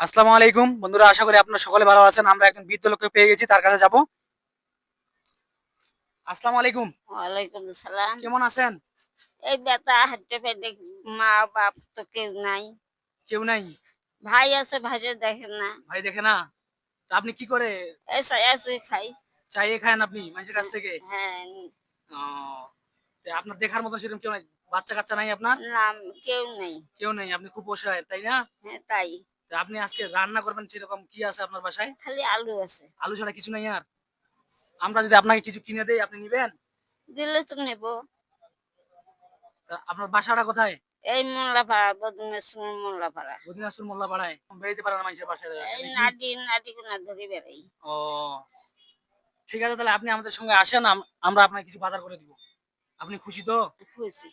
আসসালামু আলাইকুম। বন্ধুরা আশা করি আপনারা সকলে ভালো আছেন। আমরা একজন বৃদ্ধ লোককে পেয়ে গেছি তার কাছে যাব। আসসালামু আলাইকুম। ওয়ালাইকুম সালাম কেমন আছেন? এই বেটা হাঁটতে পাইতে মা বাপ তো কেউ নাই। কেউ নাই? ভাই আছে ভাইরে দেখেন না। ভাই দেখে না? তা আপনি কি করে? এই সুই খাই। চাইয়ে খান আপনি মানুষের কাছ থেকে? হ্যাঁ। ও, তা আপনার দেখার মতো সেরকম কেউ নাই? বাচ্চা কাচ্চা নাই আপনার? নাম কেউ নেই। কেউ নেই আপনি খুব অসহায় তাই না? হ্যাঁ তাই। তা আপনি আজকে রান্না করবেন সেরকম কি আছে আপনার বাসায়? খালি আলু আছে। আলু ছাড়া কিছু নাই আর? আমরা যদি আপনাকে কিছু কিনে দেই আপনি নিবেন? দিলে তো নেব। আপনার বাসাটা কোথায়? এই মোল্লাপাড়া বদমেশ্বর মোল্লাপাড়া। বদিনাজপুর মোল্লা পাড়ায় বেরিতে পারে না মানুষের বাসায় এই? নাদি নাদি কোনা ধরে বেড়াই। ও ঠিক আছে তাহলে আপনি আমাদের সঙ্গে আসেন আম- আমরা আপনাকে কিছু বাজার করে দিব। আপনি খুশি তো? খুশি।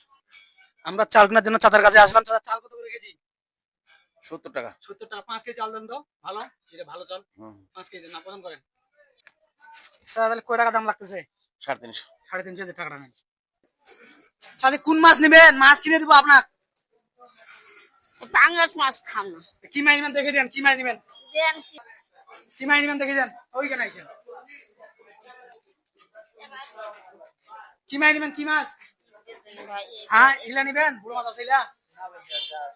আমরা চাল কেনার জন্য চাচার কাছে আসলাম। চাচা চাল কত করে কেজি? সত্তর টাকা। সত্তর টাকা পাঁচ কেজি চাল দেন তো ভালো? যেটা ভালো চাল। পাঁচ কেজি না প্রথম করেন। চাচা তাহলে কয় টাকা দাম লাগতেছে? সাড়ে তিনশো। সাড়ে তিনশো টাকা নেন। চাচা কোন মাছ নেবেন? মাছ কিনে দিব আপনার। পাঙ্গাস মাছ খাম না। কি মাছ নেবেন দেখে দেন কি মাছ নেবেন? দেন কি? কি মাছ নেবেন দেখে দেন। ওইখানে আইসেন কি মাছ নেবেন কি মাছ? হ্যাঁ এগুলা নিবেন? বুড়ো মাছ আছে এগুলা?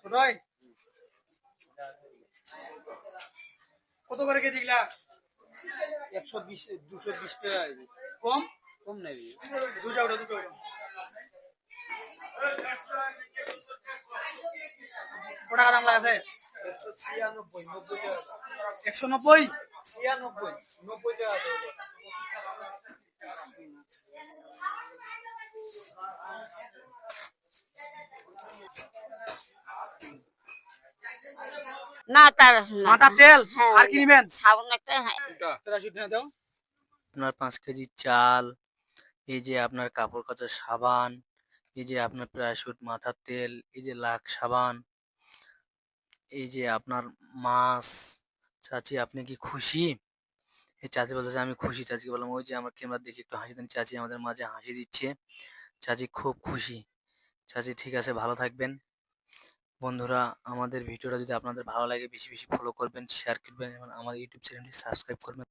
ছোটই? কত করে কেজি এগুলা? একশো বিশ, দুশো বিশ টাকা কম? কম নেবি দুটা ওটা দুটো ওটা দাম লাগাছে একশো ছিয়ানব্বই নব্বই টাকা একশো নব্বই? ছিয়ানব্বই, নব্বই টাকা না তার না। মাথার তেল হ্যাঁ, আর কি নিবেন? সাবান একটা হ্যাঁ। দাও। আপনার পাঁচ কেজি চাল এই যে আপনার কাপড় কাচার সাবান এই যে আপনার প্যারাশুট মাথার তেল এই যে লাখ সাবান এই যে আপনার মাছ। চাচি আপনি কি খুশি? এই চাচি বলতেছে আমি খুশি। চাচিকে বললাম ওই যে আমার ক্যামেরা দেখি একটু হাসি দেন। চাচি আমাদের মাঝে হাসি দিচ্ছে। চাচি খুব খুশি। চাচি ঠিক আছে ভালো থাকবেন। বন্ধুরা, আমাদের ভিডিওটা যদি আপনাদের ভালো লাগে, বেশি বেশি ফলো করবেন শেয়ার করবেন এবং আমার ইউটিউব চ্যানেলটি সাবস্ক্রাইব করবেন।